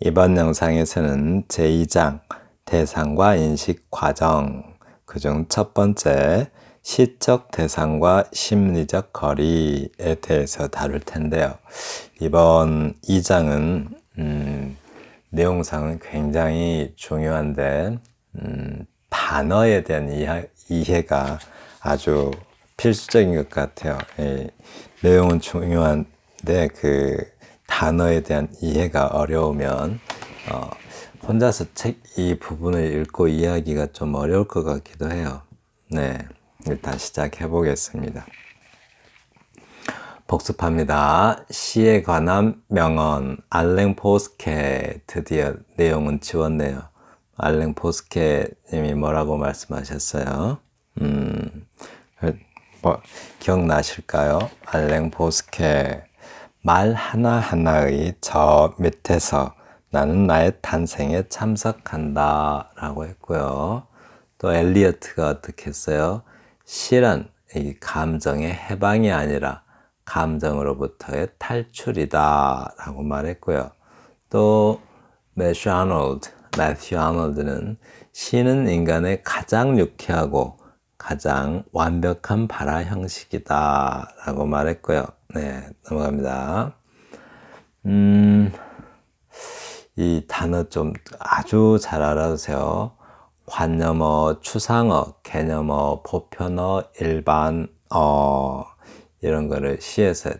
이번 영상에서는 제2장 대상과 인식 과정 그중 첫 번째 시적 대상과 심리적 거리에 대해서 다룰 텐데요. 이번 2장은 음, 내용상은 굉장히 중요한데 음, 단어에 대한 이해, 이해가 아주 필수적인 것 같아요. 예, 내용은 중요한데 그 단어에 대한 이해가 어려우면 어, 혼자서 책 이 부분을 읽고 이해하기가 좀 어려울 것 같기도 해요. 네, 일단 시작해 보겠습니다. 복습합니다. 시에 관한 명언 알랭 포스케 드디어 내용은 지웠네요. 알랭 포스케 님이 뭐라고 말씀하셨어요? 음, 뭐, 기억나실까요? 알랭 포스케 말 하나하나의 저 밑에서 나는 나의 탄생에 참석한다 라고 했고요. 또 엘리어트가 어떻게 했어요? 실은 이 감정의 해방이 아니라 감정으로부터의 탈출이다 라고 말했고요. 또 매슈 아놀드, 매튜 아놀드는 시는 인간의 가장 유쾌하고 가장 완벽한 발화 형식이다 라고 말했고요. 네, 넘어갑니다. 음, 이 단어 좀 아주 잘 알아두세요. 관념어, 추상어, 개념어, 보편어, 일반어 이런 거를 시에서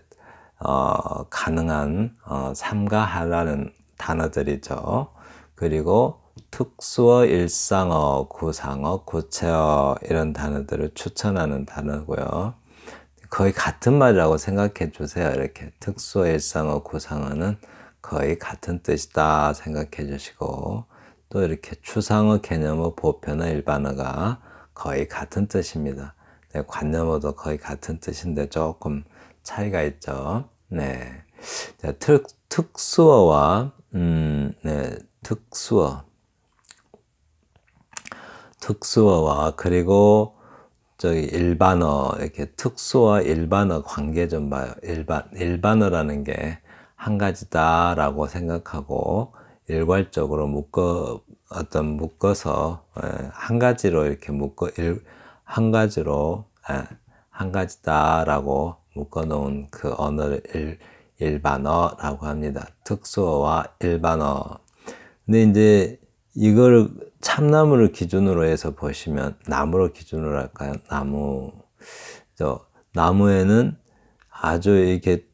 어, 가능한 어, 삼가하라는 단어들이죠. 그리고 특수어, 일상어, 구상어, 구체어 이런 단어들을 추천하는 단어고요. 거의 같은 말이라고 생각해 주세요. 이렇게 특수어, 일상어, 구상어는 거의 같은 뜻이다 생각해 주시고 또 이렇게 추상어, 개념어, 보편어, 일반어가 거의 같은 뜻입니다. 네, 관념어도 거의 같은 뜻인데 조금 차이가 있죠. 네. 자, 특, 특수어와 음, 네, 특수어 특수어와 그리고 저기 일반어 이렇게 특수어 일반어 관계 좀 봐요. 일반 일반어라는 게 한 가지다라고 생각하고 일괄적으로 묶어 어떤 묶어서 예, 한 가지로 이렇게 묶어 일, 한 가지로 예, 한 가지다라고 묶어 놓은 그 언어를 일, 일반어라고 합니다. 특수어와 일반어. 근데 이제 이걸 참나무를 기준으로 해서 보시면 나무를 기준으로 할까요? 나무. 저 나무에는 아주 이렇게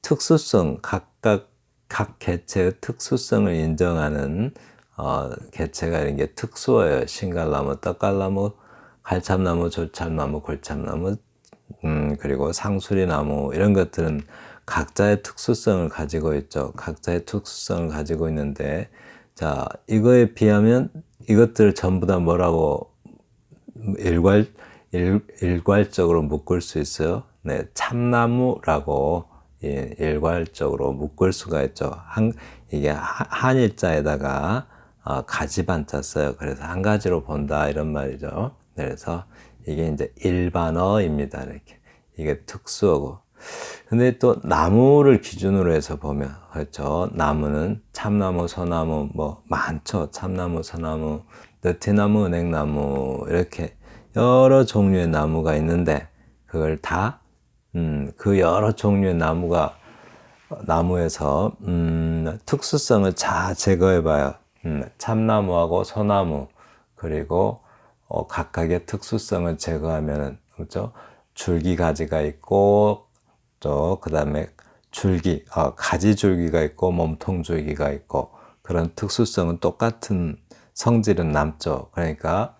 특수성 각각 각 개체의 특수성을 인정하는 어, 개체가 이런 게 특수어예요. 신갈나무, 떡갈나무, 갈참나무, 조참나무, 골참나무, 음, 그리고 상수리나무 이런 것들은 각자의 특수성을 가지고 있죠. 각자의 특수성을 가지고 있는데 자, 이거에 비하면 이것들 전부 다 뭐라고 일괄, 일, 일괄적으로 묶을 수 있어요? 네, 참나무라고 예, 일괄적으로 묶을 수가 있죠. 한, 이게 한일자에다가 어, 가지반자 써요. 그래서 한 가지로 본다 이런 말이죠. 그래서 이게 이제 일반어입니다. 이렇게. 이게 특수어고. 근데 또 나무를 기준으로 해서 보면 그렇죠. 나무는 참나무, 소나무 뭐 많죠. 참나무, 소나무, 느티나무, 은행나무 이렇게 여러 종류의 나무가 있는데 그걸 다 음, 그 여러 종류의 나무가 나무에서 음, 특수성을 잘 제거해 봐요. 음, 참나무하고 소나무 그리고 어, 각각의 특수성을 제거하면은 그렇죠? 줄기 가지가 있고 또 그 다음에 줄기 어, 가지 줄기가 있고 몸통 줄기가 있고 그런 특수성은 똑같은 성질은 남죠. 그러니까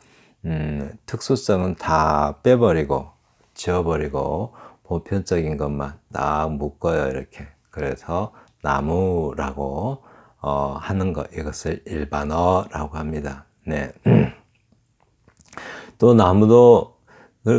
음, 특수성은 다 빼버리고 지워버리고 보편적인 것만 딱 묶어요 이렇게. 그래서 나무라고 어, 하는 것 이것을 일반어라고 합니다. 네. 또 나무도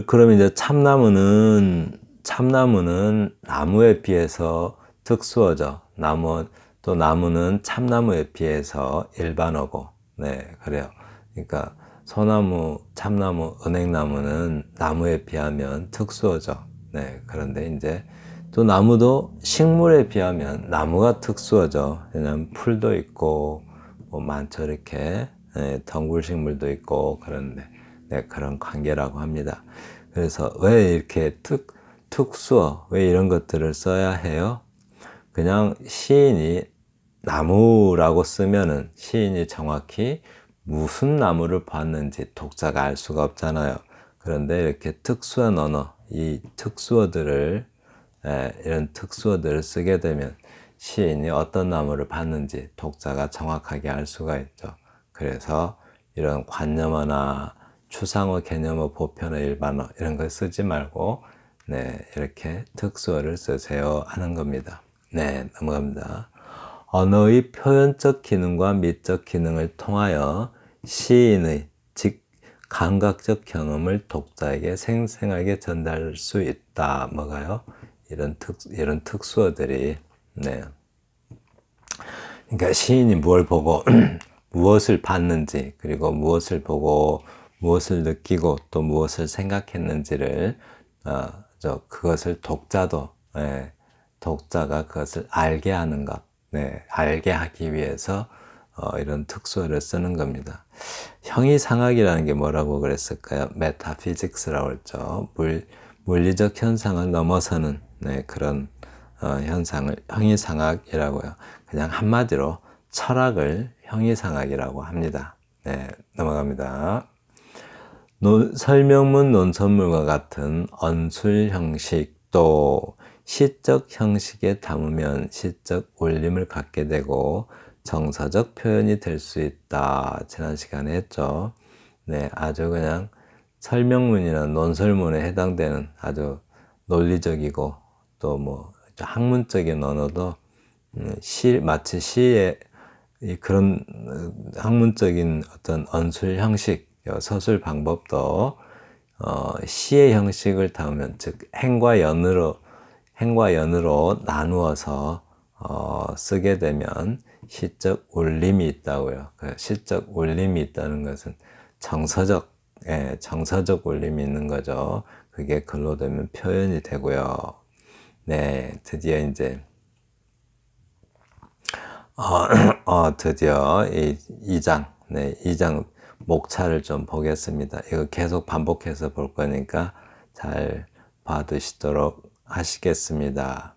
그럼 이제 참나무는 참나무는 나무에 비해서 특수어죠. 나무 또 나무는 참나무에 비해서 일반어고, 네 그래요. 그러니까 소나무, 참나무, 은행나무는 나무에 비하면 특수어죠. 네 그런데 이제 또 나무도 식물에 비하면 나무가 특수하죠. 왜냐하면 풀도 있고 뭐 많죠 이렇게 예, 덩굴 식물도 있고 그런데 네, 그런 관계라고 합니다. 그래서 왜 이렇게 특 특수어 왜 이런 것들을 써야 해요? 그냥 시인이 나무라고 쓰면은 시인이 정확히 무슨 나무를 봤는지 독자가 알 수가 없잖아요. 그런데 이렇게 특수한 언어, 이 특수어들을 예, 이런 특수어들을 쓰게 되면 시인이 어떤 나무를 봤는지 독자가 정확하게 알 수가 있죠. 그래서 이런 관념어나 추상어, 개념어, 보편어, 일반어 이런 걸 쓰지 말고 네, 이렇게 특수어를 쓰세요 하는 겁니다. 네, 넘어갑니다. 언어의 표현적 기능과 미적 기능을 통하여 시인의 즉 감각적 경험을 독자에게 생생하게 전달할 수 있다. 뭐가요? 이런 특 이런 특수어들이 네. 그러니까 시인이 무엇을 보고 무엇을 봤는지 그리고 무엇을 보고 무엇을 느끼고 또 무엇을 생각했는지를 어, 저 그것을 독자도 예, 독자가 그것을 알게 하는 것, 네, 알게 하기 위해서 어, 이런 특수어를 쓰는 겁니다. 형이상학이라는 게 뭐라고 그랬을까요? 메타피직스라고 했죠. 물, 물리적 현상을 넘어서는 네, 그런 어, 현상을 형이상학이라고요. 그냥 한마디로 철학을 형이상학이라고 합니다. 네, 넘어갑니다. 논, 설명문 논설물과 같은 언술 형식 또 시적 형식에 담으면 시적 울림을 갖게 되고 정서적 표현이 될 수 있다. 지난 시간에 했죠. 네, 아주 그냥 설명문이나 논설문에 해당되는 아주 논리적이고 또 뭐 학문적인 언어도 음, 시 마치 시의 그런 어, 학문적인 어떤 언술 형식, 서술 방법도 어, 시의 형식을 담으면 즉 행과 연으로 행과 연으로 나누어서 어, 쓰게 되면 시적 울림이 있다고요. 그 시적 울림이 있다는 것은 정서적, 예, 정서적 울림이 있는 거죠. 그게 글로 되면 표현이 되고요. 네, 드디어 이제 어, 어 드디어 이 2장, 네, 2장 목차를 좀 보겠습니다. 이거 계속 반복해서 볼 거니까 잘 봐두시도록 하시겠습니다.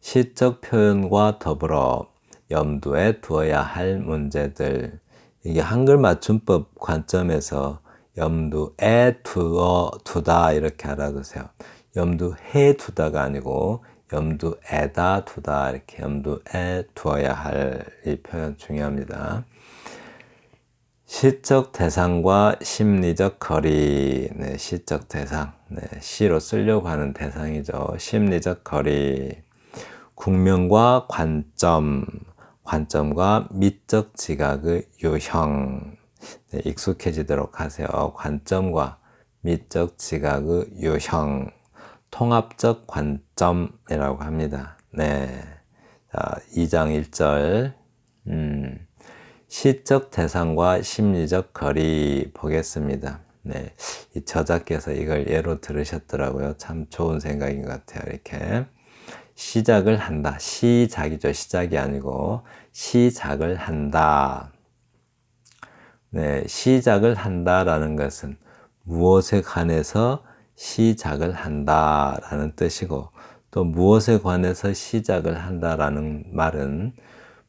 시적 표현과 더불어 염두에 두어야 할 문제들. 이게 한글 맞춤법 관점에서 염두에 두어, 두다 이렇게 알아두세요. 염두해 두다가 아니고 염두에다 두다 이렇게 염두에 두어야 할 이 표현 중요합니다. 시적 대상과 심리적 거리, 네, 시적 대상, 네, 시로 쓰려고 하는 대상이죠. 심리적 거리, 국면과 관점, 관점과 미적 지각의 유형, 네, 익숙해지도록 하세요. 관점과 미적 지각의 유형, 통합적 관점이라고 합니다. 네. 자, 2장 1절, 음. 시적 대상과 심리적 거리 보겠습니다. 네. 이 저자께서 이걸 예로 들으셨더라고요. 참 좋은 생각인 것 같아요. 이렇게. 시작을 한다. 시작이죠. 시작이 아니고, 시작을 한다. 네. 시작을 한다라는 것은 무엇에 관해서 시작을 한다라는 뜻이고, 또 무엇에 관해서 시작을 한다라는 말은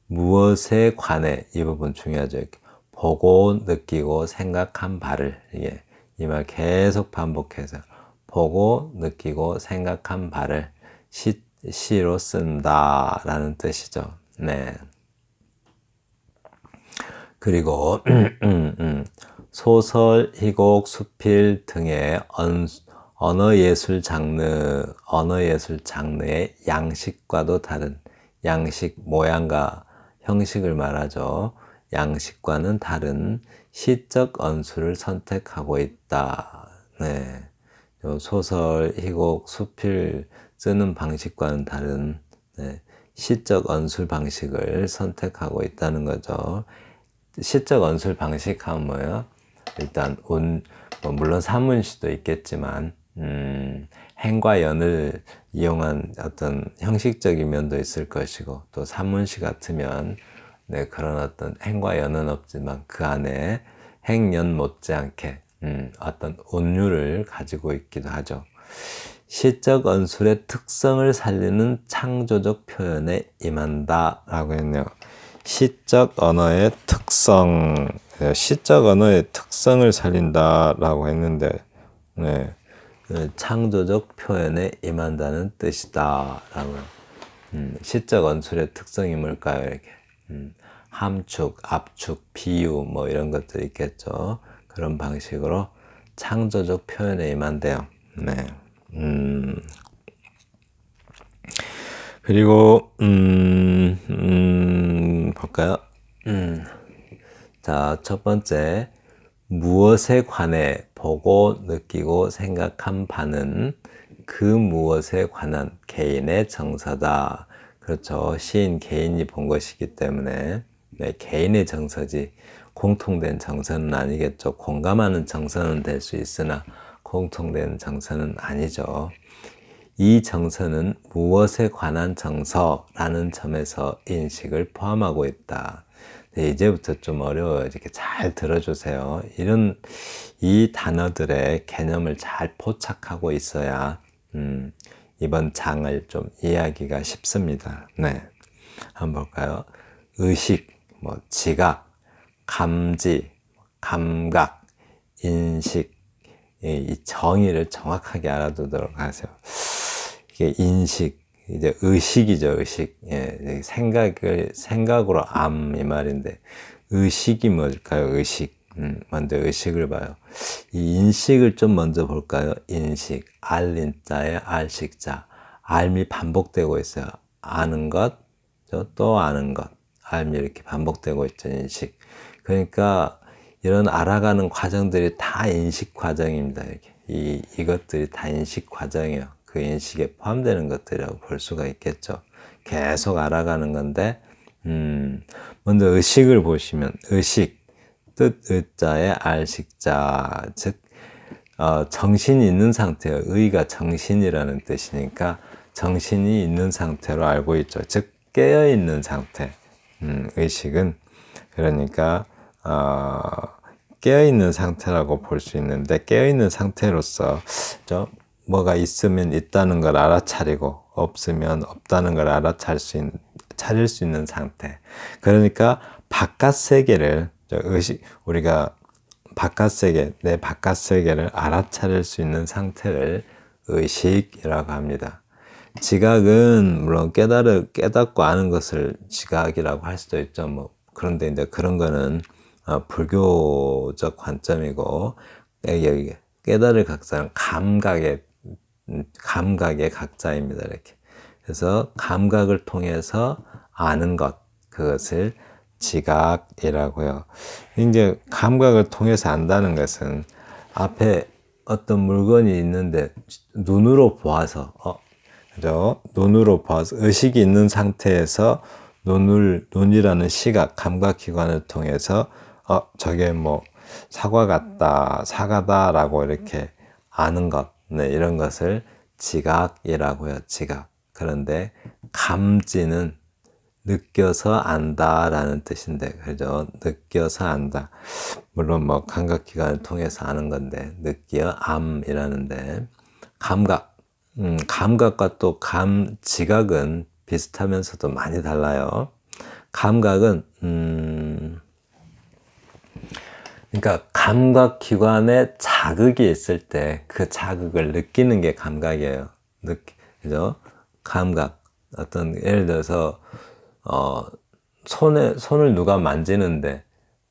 무엇에 관해 이 부분 중요하죠. 보고 느끼고 생각한 바를 이게 이 말 계속 반복해서 보고 느끼고 생각한 바를 시, 시로 쓴다라는 뜻이죠. 네. 그리고 소설, 희곡, 수필 등의 언어 예술 장르, 언어 예술 장르의 양식과도 다른 양식 모양과 형식을 말하죠. 양식과는 다른 시적 언수를 선택하고 있다. 네. 소설, 희곡, 수필 쓰는 방식과는 다른 네. 시적 언술 방식을 선택하고 있다는 거죠. 시적 언술 방식 하면 뭐예요? 일단 운, 뭐 물론 사문시도 있겠지만 음, 행과 연을 이용한 어떤 형식적인 면도 있을 것이고 또 산문시 같으면 네, 그런 어떤 행과 연은 없지만 그 안에 행연 못지않게 음, 어떤 온유를 가지고 있기도 하죠. 시적 언술의 특성을 살리는 창조적 표현에 임한다라고 했네요. 시적 언어의 특성, 네, 시적 언어의 특성을 살린다라고 했는데, 네, 그 창조적 표현에 임한다는 뜻이다 라고. 음, 시적 언술의 특성이 뭘까요? 이렇게 음, 함축, 압축, 비유 뭐 이런 것들 있겠죠. 그런 방식으로 창조적 표현에 임한대요. 네. 음. 그리고 음, 음 볼까요? 음. 자, 첫 번째 무엇에 관해 보고 느끼고 생각한 바는 그 무엇에 관한 개인의 정서다. 그렇죠. 시인 개인이 본 것이기 때문에 네, 개인의 정서지 공통된 정서는 아니겠죠. 공감하는 정서는 될 수 있으나 공통된 정서는 아니죠. 이 정서는 무엇에 관한 정서라는 점에서 인식을 포함하고 있다. 네, 이제부터 좀 어려워요. 이렇게 잘 들어주세요. 이런 이 단어들의 개념을 잘 포착하고 있어야 음, 이번 장을 좀 이해하기가 쉽습니다. 네, 한번 볼까요? 의식, 뭐 지각, 감지, 감각, 인식, 이 정의를 정확하게 알아두도록 하세요. 이게 인식, 이제 의식이죠, 의식. 예, 생각을, 생각으로 암, 이 말인데, 의식이 뭘까요, 의식. 음, 먼저 의식을 봐요. 이 인식을 좀 먼저 볼까요? 인식. 알린 자의 알식 자. 알미 반복되고 있어요. 아는 것, 또 아는 것. 알미 이렇게 반복되고 있죠, 인식. 그러니까 이런 알아가는 과정들이 다 인식 과정입니다. 이렇게. 이, 이것들이 다 인식 과정이에요. 그 인식에 포함되는 것들이라고 볼 수가 있겠죠. 계속 알아가는 건데, 음, 먼저 의식을 보시면, 의식, 뜻, 의자의 알식자, 즉, 어, 정신이 있는 상태예요. 의가 정신이라는 뜻이니까 정신이 있는 상태로 알고 있죠. 즉, 깨어있는 상태. 음, 의식은, 그러니까, 어, 깨어있는 상태라고 볼 수 있는데 깨어있는 상태로서 저 뭐가 있으면 있다는 걸 알아차리고 없으면 없다는 걸 알아차릴 수 있는, 차릴 수 있는 상태. 그러니까 바깥 세계를 의식 우리가 바깥 세계 내 바깥 세계를 알아차릴 수 있는 상태를 의식이라고 합니다. 지각은 물론 깨달을 깨닫고 아는 것을 지각이라고 할 수도 있죠. 뭐 그런데 이제 그런 거는 어, 불교적 관점이고 깨달을 각자는 감각의 음, 감각의 각자입니다. 이렇게 그래서 감각을 통해서 아는 것 그것을 지각이라고요. 이제 감각을 통해서 안다는 것은 앞에 어떤 물건이 있는데 눈으로 보아서 어 그죠? 눈으로 보아서 의식이 있는 상태에서 눈을 눈이라는 시각 감각 기관을 통해서 어, 저게 뭐 사과 같다, 사과다라고 이렇게 아는 것, 네, 이런 것을 지각이라고요, 지각. 그런데 감지는 느껴서 안다라는 뜻인데, 그죠? 느껴서 안다. 물론 뭐 감각 기관을 통해서 아는 건데, 느끼어 암이라는데, 감각. 음, 감각과 또 감, 지각은 비슷하면서도 많이 달라요. 감각은, 음, 그러니까 감각 기관에 자극이 있을 때 그 자극을 느끼는 게 감각이에요. 느끼, 그죠? 감각. 어떤 예를 들어서 어 손에 손을 누가 만지는데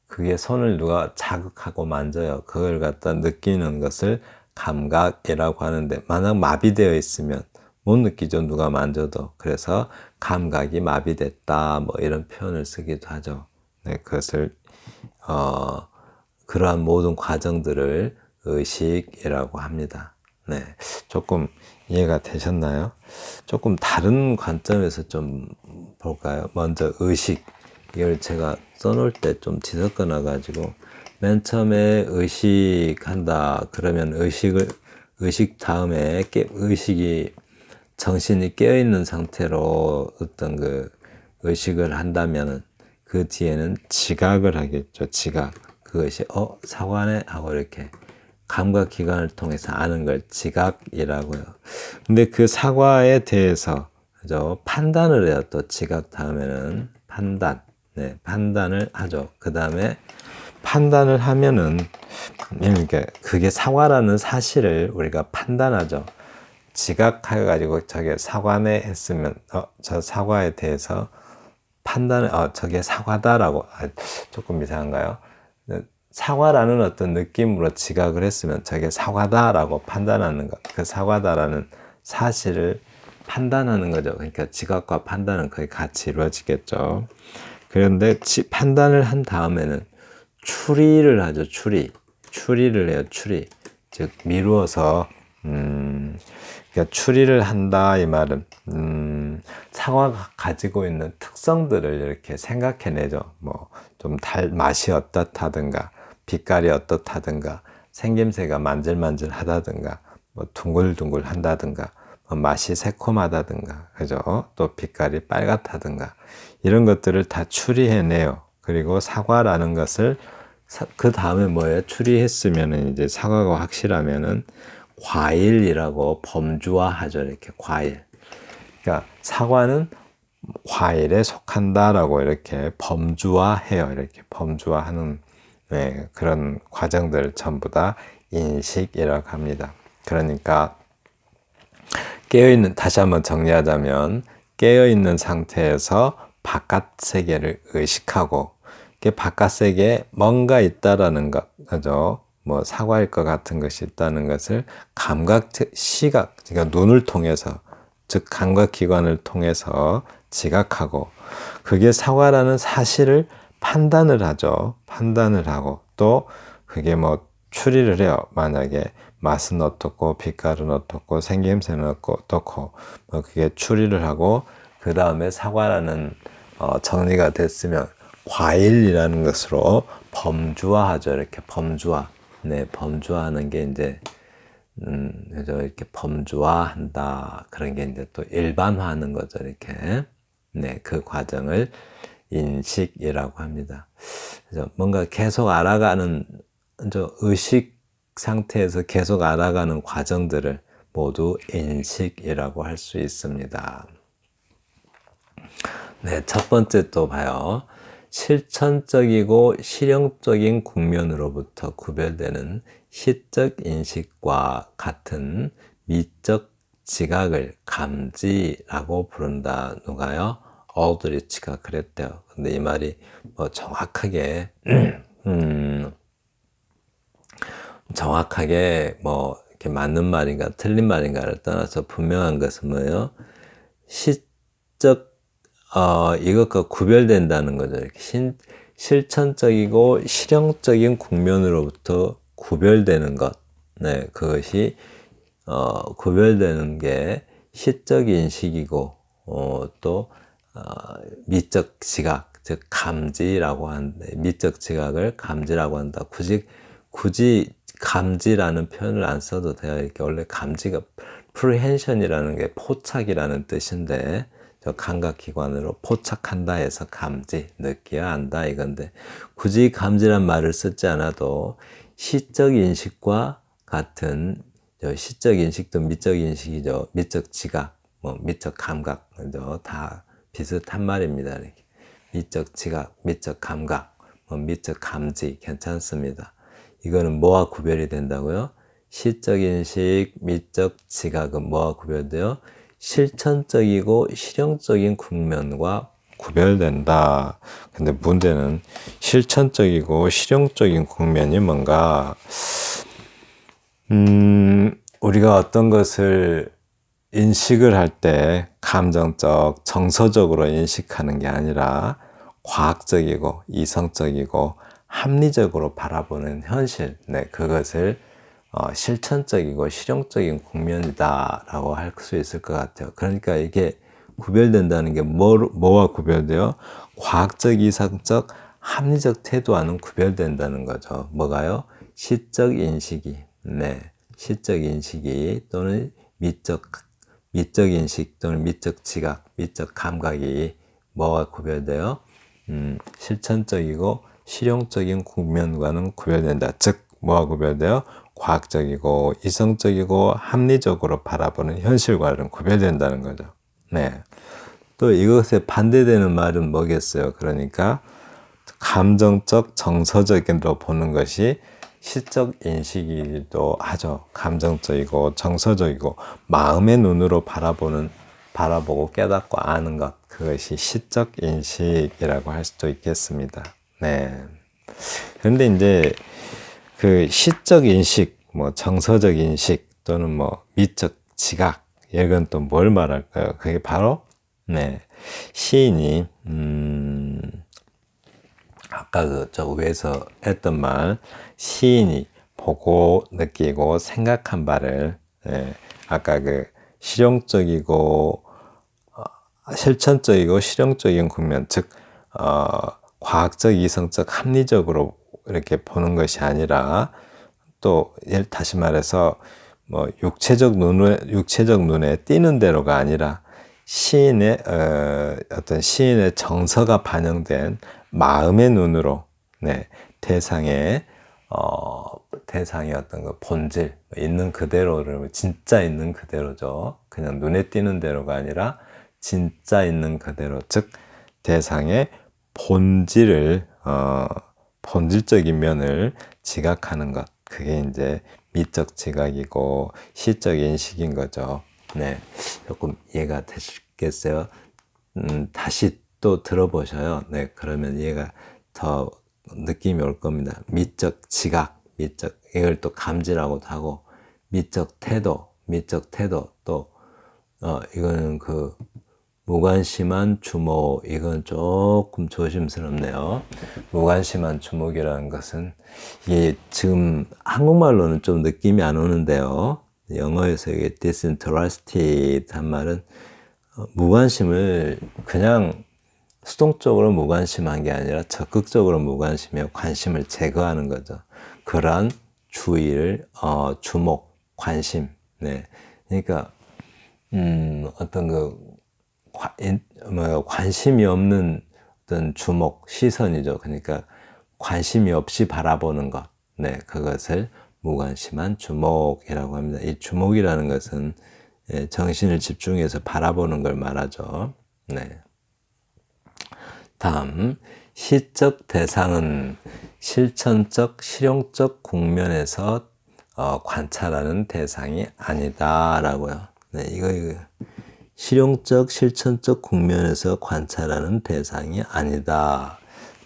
그게 손을 누가 자극하고 만져요. 그걸 갖다 느끼는 것을 감각이라고 하는데 만약 마비되어 있으면 못 느끼죠. 누가 만져도. 그래서 감각이 마비됐다. 뭐 이런 표현을 쓰기도 하죠. 네, 그것을 어 그러한 모든 과정들을 의식이라고 합니다. 네. 조금 이해가 되셨나요? 조금 다른 관점에서 좀 볼까요? 먼저 의식. 이걸 제가 써놓을 때 좀 뒤섞어 가지고 맨 처음에 의식한다. 그러면 의식을, 의식 다음에 깨, 의식이 정신이 깨어 있는 상태로 어떤 그 의식을 한다면은 그 뒤에는 지각을 하겠죠. 지각. 그것이 어 사과네 하고 이렇게 감각 기관을 통해서 아는 걸 지각이라고요. 근데 그 사과에 대해서 그죠 판단을 해요. 또 지각 다음에는 판단. 네, 판단을 하죠. 그 다음에 판단을 하면은 그러니까 그게 사과라는 사실을 우리가 판단하죠. 지각해 가지고 저게 사과네 했으면 어, 저 사과에 대해서 판단을 어, 저게 사과다라고 아, 조금 이상한가요? 사과라는 어떤 느낌으로 지각을 했으면 저게 사과다라고 판단하는 것, 그 사과다라는 사실을 판단하는 거죠. 그러니까 지각과 판단은 거의 같이 이루어지겠죠. 그런데 판단을 한 다음에는 추리를 하죠. 추리. 추리를 해요. 추리. 즉 미루어서 음, 그러니까 추리를 한다 이 말은 음, 사과가 가지고 있는 특성들을 이렇게 생각해내죠. 뭐 좀 달 맛이 어떻다든가 빛깔이 어떻다든가 생김새가 만질만질하다든가 뭐 둥글둥글 한다든가 뭐 맛이 새콤하다든가 그죠? 또 빛깔이 빨갛다든가 이런 것들을 다 추리해내요. 그리고 사과라는 것을 그 다음에 뭐예요? 추리했으면은 이제 사과가 확실하면은 과일이라고 범주화하죠. 이렇게 과일. 그러니까 사과는 과일에 속한다라고 이렇게 범주화해요. 이렇게 범주화하는 네, 그런 과정들 전부 다 인식이라고 합니다. 그러니까 깨어있는, 다시 한번 정리하자면, 깨어있는 상태에서 바깥 세계를 의식하고, 바깥 세계에 뭔가 있다라는 것, 그죠? 뭐 사과일 것 같은 것이 있다는 것을 감각, 시각, 그러니까 눈을 통해서, 즉 감각 기관을 통해서 지각하고, 그게 사과라는 사실을 판단을 하죠. 판단을 하고 또 그게 뭐 추리를 해요. 만약에 맛은 어떻고 빛깔은 어떻고 생김새는 어떻고 뭐 그게 추리를 하고 그 다음에 사과라는 어 정리가 됐으면 과일이라는 것으로 범주화하죠. 이렇게 범주화. 네, 범주화하는 게 이제 음, 그죠. 이렇게 범주화한다. 그런 게 이제 또 일반화하는 거죠. 이렇게. 네, 그 과정을 인식이라고 합니다. 그래서 뭔가 계속 알아가는 의식 상태에서 계속 알아가는 과정들을 모두 인식이라고 할 수 있습니다. 네, 첫 번째 또 봐요. 실천적이고 실용적인 국면으로부터 구별되는 시적 인식과 같은 미적 지각을 감지라고 부른다. 누가요? 얼드리치가 그랬대요. 근데 이 말이 뭐 정확하게 음, 정확하게 뭐 이렇게 맞는 말인가 틀린 말인가를 떠나서 분명한 것은 뭐예요? 시적 어, 이것과 구별된다는 거죠. 이렇게 신, 실천적이고 실용적인 국면으로부터 구별되는 것. 네, 그것이 어, 구별되는 게 시적 인식이고 어, 또 어, 미적 지각, 즉 감지라고 하는데 미적 지각을 감지라고 한다. 굳이 굳이 감지라는 표현을 안 써도 돼요. 이렇게 원래 감지가 프리헨션이라는 게 포착이라는 뜻인데 저 감각기관으로 포착한다 해서 감지, 느끼야 한다 이건데 굳이 감지란 말을 쓰지 않아도 시적 인식과 같은 시적 인식도 미적 인식이죠. 미적 지각, 뭐 미적 감각, 다 비슷한 말입니다. 이렇게. 미적 지각, 미적 감각, 뭐 미적 감지 괜찮습니다. 이거는 뭐와 구별이 된다고요? 시적 인식, 미적 지각은 뭐와 구별돼요? 실천적이고 실용적인 국면과 구별된다. 근데 문제는 실천적이고 실용적인 국면이 뭔가, 음, 우리가 어떤 것을 인식을 할 때 감정적, 정서적으로 인식하는 게 아니라 과학적이고 이성적이고 합리적으로 바라보는 현실, 네, 그것을 어, 실천적이고 실용적인 국면이다라고 할 수 있을 것 같아요. 그러니까 이게 구별된다는 게 뭐, 뭐와 구별돼요? 과학적, 이성적, 합리적 태도와는 구별된다는 거죠. 뭐가요? 시적 인식이, 네, 시적 인식이 또는 미적 미적 인식 또는 미적 지각, 미적 감각이 뭐가 구별돼요? 음, 실천적이고 실용적인 국면과는 구별된다. 즉, 뭐가 구별돼요? 과학적이고 이성적이고 합리적으로 바라보는 현실과는 구별된다는 거죠. 네. 또 이것에 반대되는 말은 뭐겠어요? 그러니까 감정적, 정서적인로 보는 것이 시적 인식이기도 하죠. 감정적이고 정서적이고 마음의 눈으로 바라보는 바라보고 깨닫고 아는 것 그것이 시적 인식이라고 할 수도 있겠습니다. 네. 그런데 이제 그 시적 인식, 뭐 정서적 인식 또는 뭐 미적 지각 이건 또 뭘 말할까요? 그게 바로 네 시인이 음 아까 그 저 위에서 했던 말 시인이 보고 느끼고 생각한 바를 예, 아까 그 실용적이고 어, 실천적이고 실용적인 국면 즉 어, 과학적 이성적 합리적으로 이렇게 보는 것이 아니라 또 다시 말해서 뭐 육체적 눈에 육체적 눈에 띄는 대로가 아니라 시인의 어, 어떤 시인의 정서가 반영된 마음의 눈으로 네, 대상의 어, 대상의 어떤 그 본질 있는 그대로를 진짜 있는 그대로죠. 그냥 눈에 띄는 대로가 아니라 진짜 있는 그대로 즉 대상의 본질을 어, 본질적인 면을 지각하는 것 그게 이제 미적 지각이고 시적 인식인 거죠. 네, 조금 이해가 되 시겠어요? 음, 다시 또 들어보셔요. 네, 그러면 이해가 더 느낌이 올 겁니다. 미적 지각, 미적 이걸 또 감지라고도 하고 미적 태도, 미적 태도 또 어, 이거는 그 무관심한 주목 이건 조금 조심스럽네요. 무관심한 주목이라는 것은 이게 지금 한국말로는 좀 느낌이 안 오는데요. 영어에서 이게 disinterested 한 말은 어, 무관심을 그냥 수동적으로 무관심한 게 아니라 적극적으로 무관심해 관심을 제거하는 거죠. 그러한 주의를 어, 주목, 관심. 네. 그러니까 음, 어떤 그 관, 뭐 관심이 없는 어떤 주목, 시선이죠. 그러니까 관심이 없이 바라보는 것. 네, 그것을 무관심한 주목이라고 합니다. 이 주목이라는 것은 예, 정신을 집중해서 바라보는 걸 말하죠. 네. 다음 시적 대상은 실천적 실용적 국면에서 어, 관찰하는 대상이 아니다라고요. 네, 이거 이거 실용적 실천적 국면에서 관찰하는 대상이 아니다.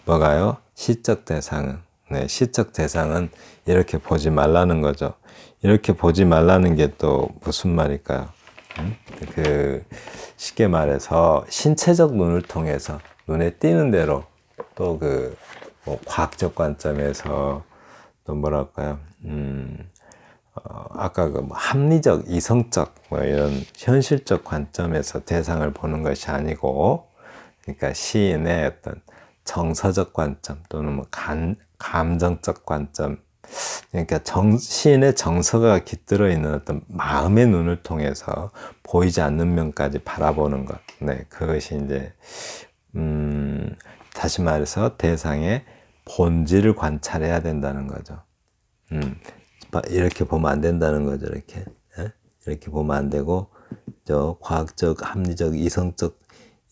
뭐가요? 시적 대상은 네, 시적 대상은 이렇게 보지 말라는 거죠. 이렇게 보지 말라는 게 또 무슨 말일까요? 음? 그 쉽게 말해서 신체적 눈을 통해서 눈에 띄는 대로 또 그 뭐 과학적 관점에서 또 뭐랄까요? 음, 어, 아까 그 뭐 합리적, 이성적 뭐 이런 현실적 관점에서 대상을 보는 것이 아니고, 그러니까 시인의 어떤 정서적 관점 또는 뭐 감, 감정적 관점, 그러니까 정, 시인의 정서가 깃들어 있는 어떤 마음의 눈을 통해서 보이지 않는 면까지 바라보는 것. 네, 그것이 이제 음, 다시 말해서 대상의 본질을 관찰해야 된다는 거죠. 음, 이렇게 보면 안 된다는 거죠. 이렇게 예? 이렇게 보면 안 되고 저 과학적, 합리적, 이성적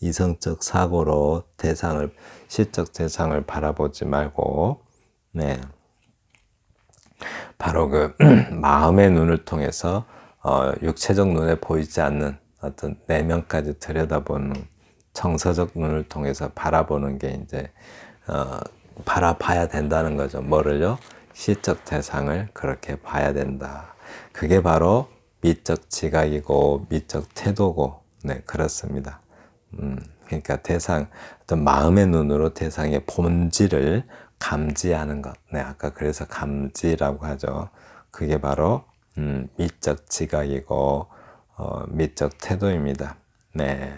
이성적 사고로 대상을 시적 대상을 바라보지 말고 네 바로 그 마음의 눈을 통해서 어, 육체적 눈에 보이지 않는 어떤 내면까지 들여다보는 정서적 눈을 통해서 바라보는 게 이제 어, 바라봐야 된다는 거죠. 뭐를요? 시적 대상을 그렇게 봐야 된다. 그게 바로 미적 지각이고 미적 태도고 네 그렇습니다. 음, 그러니까 대상 어떤 마음의 눈으로 대상의 본질을 감지하는 것. 네 아까 그래서 감지라고 하죠. 그게 바로 음, 미적 지각이고 어, 미적 태도입니다. 네.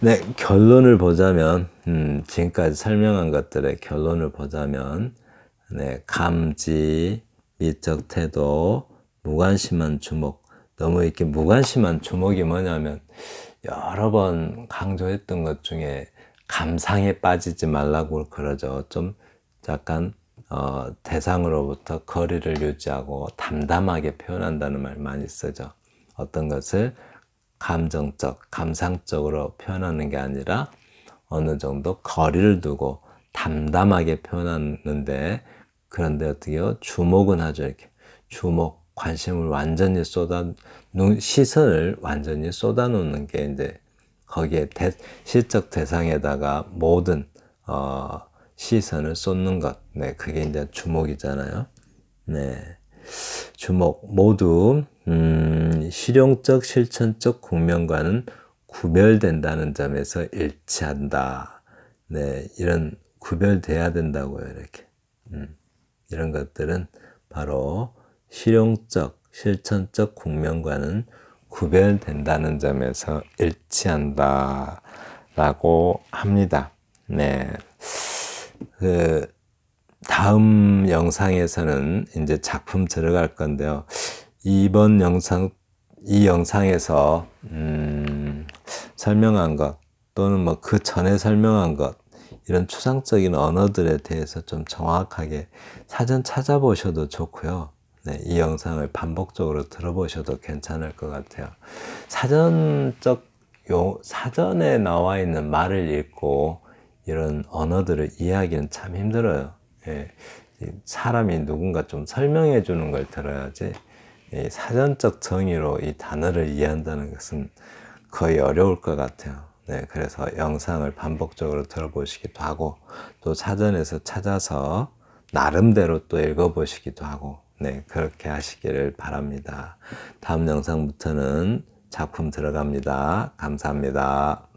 네, 결론을 보자면, 음, 지금까지 설명한 것들의 결론을 보자면, 네, 감지, 미적 태도, 무관심한 주목, 너무 이렇게 무관심한 주목이 뭐냐면 여러 번 강조했던 것 중에 감상에 빠지지 말라고 그러죠. 좀 약간 어, 대상으로부터 거리를 유지하고 담담하게 표현한다는 말 많이 쓰죠. 어떤 것을 감정적, 감상적으로 표현하는 게 아니라 어느 정도 거리를 두고 담담하게 표현하는데 그런데 어떻게 요? 주목은 하죠. 이렇게 주목, 관심을 완전히 쏟아 놓 시선을 완전히 쏟아 놓는 게 이제 거기에 대, 시적 대상에다가 모든 어, 시선을 쏟는 것. 네, 그게 이제 주목이잖아요. 네. 주목 모두 음, 실용적 실천적 국면과는 구별된다는 점에서 일치한다. 네, 이런 구별돼야 된다고요, 이렇게. 음, 이런 것들은 바로 실용적 실천적 국면과는 구별된다는 점에서 일치한다라고 합니다. 네. 그 다음 영상에서는 이제 작품 들어갈 건데요. 이번 영상 이 영상에서 음, 설명한 것 또는 뭐 그 전에 설명한 것 이런 추상적인 언어들에 대해서 좀 정확하게 사전 찾아보셔도 좋고요. 네, 이 영상을 반복적으로 들어보셔도 괜찮을 것 같아요. 사전적 요 사전에 나와 있는 말을 읽고 이런 언어들을 이해하기는 참 힘들어요. 예, 사람이 누군가 좀 설명해 주는 걸 들어야지 이 사전적 정의로 이 단어를 이해한다는 것은 거의 어려울 것 같아요. 네, 그래서 영상을 반복적으로 들어보시기도 하고 또 사전에서 찾아서 나름대로 또 읽어보시기도 하고 네, 그렇게 하시기를 바랍니다. 다음 영상부터는 작품 들어갑니다. 감사합니다.